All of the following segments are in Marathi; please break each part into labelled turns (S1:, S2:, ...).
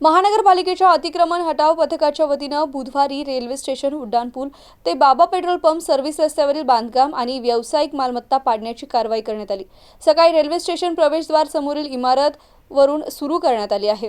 S1: महानगरपालिकेच्या अतिक्रमण हटाव पथकाच्या वतीनं बुधवारी रेल्वे स्टेशन उड्डाणपूल ते बाबा पेट्रोल पंप सर्व्हिस रस्त्यावरील बांधकाम आणि व्यावसायिक मालमत्ता पाडण्याची कारवाई करण्यात आली. सकाळी रेल्वे स्टेशन प्रवेशद्वार समोरील इमारत वरून सुरू करण्यात आली आहे.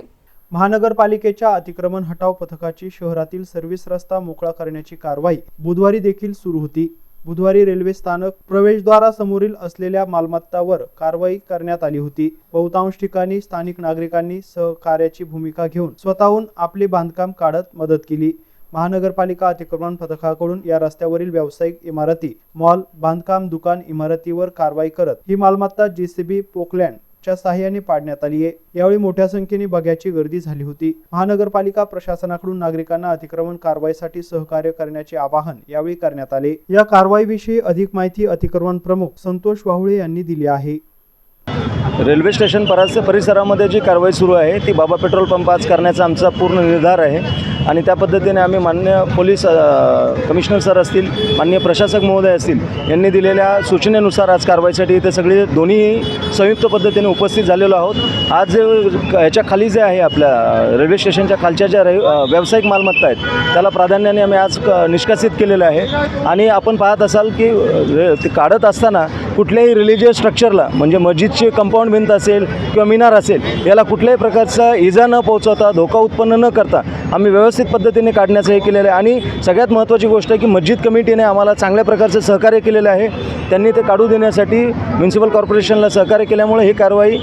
S2: महानगरपालिकेच्या अतिक्रमण हटाव पथकाची शहरातील सर्व्हिस रस्ता मोकळा करण्याची कारवाई बुधवारी देखील सुरू होती. बुधवारी रेल्वे स्थानक प्रवेशद्वारासमोरील असलेल्या मालमत्तावर कारवाई करण्यात आली होती. बहुतांश ठिकाणी स्थानिक नागरिकांनी सहकार्याची भूमिका घेऊन स्वतःहून आपले बांधकाम काढत मदत केली. महानगरपालिका अतिक्रमण पथकाकडून या रस्त्यावरील व्यावसायिक इमारती मॉल बांधकाम दुकान इमारतीवर कारवाई करत ही मालमत्ता जेसीबी पोकलँड च्या सहाय्याने पाडण्यात आली आहे यावेळी मोठ्या संख्येने बघ्याची गर्दी झाली होती. महानगरपालिका प्रशासनाकडून नागरिकांना अतिक्रमण कारवाईसाठी सहकार्य करण्याचे आवाहन यावेळी करण्यात आले. या कारवाईविषयी अधिक माहिती अतिक्रमण प्रमुख संतोष वाहुळे यांनी दिली आहे.
S3: रेल्वे स्टेशन परास परिसरामध्ये जी कारवाई सुरू आहे ती बाबा पेट्रोल पंप आज करण्याचा आमचा पूर्ण निर्धार आहे. आणि त्या पद्धतीने आम्ही मान्य पोलीस कमिशनर सर असतील मान्य प्रशासक महोदय असतील यांनी दिलेल्या सूचनेनुसार आज कारवाईसाठी इथे सगळे दोन्ही संयुक्त पद्धतीने उपस्थित झालेलो आहोत. आज जे ह्याच्या खाली जे आहे आपल्या रेल्वे स्टेशनच्या खालच्या ज्या रे व्यावसायिक मालमत्ता आहेत त्याला प्राधान्याने आम्ही आज क- निष्कासित केलेलं आहे. आणि आपण पाहत असाल की ते काढत असताना कुठल्याही रिलिजियस स्ट्रक्चरला म्हणजे मस्जिदची कंपाऊंड भिंत असेल किंवा मिनार असेल याला कुठल्याही प्रकारचा इजा न पोहोचवता धोका उत्पन्न न करता आम्ही व्यवस्थित पद्धतीने काढण्याचं हे केलेलं आहे. आणि सगळ्यात महत्त्वाची गोष्ट आहे की मस्जिद कमिटीने आम्हाला चांगल्या प्रकारचं सहकार्य केलेलं आहे. त्यांनी ते काढू देण्यासाठी म्युन्सिपल कॉर्पोरेशनला सहकार्य केल्यामुळे ही कारवाई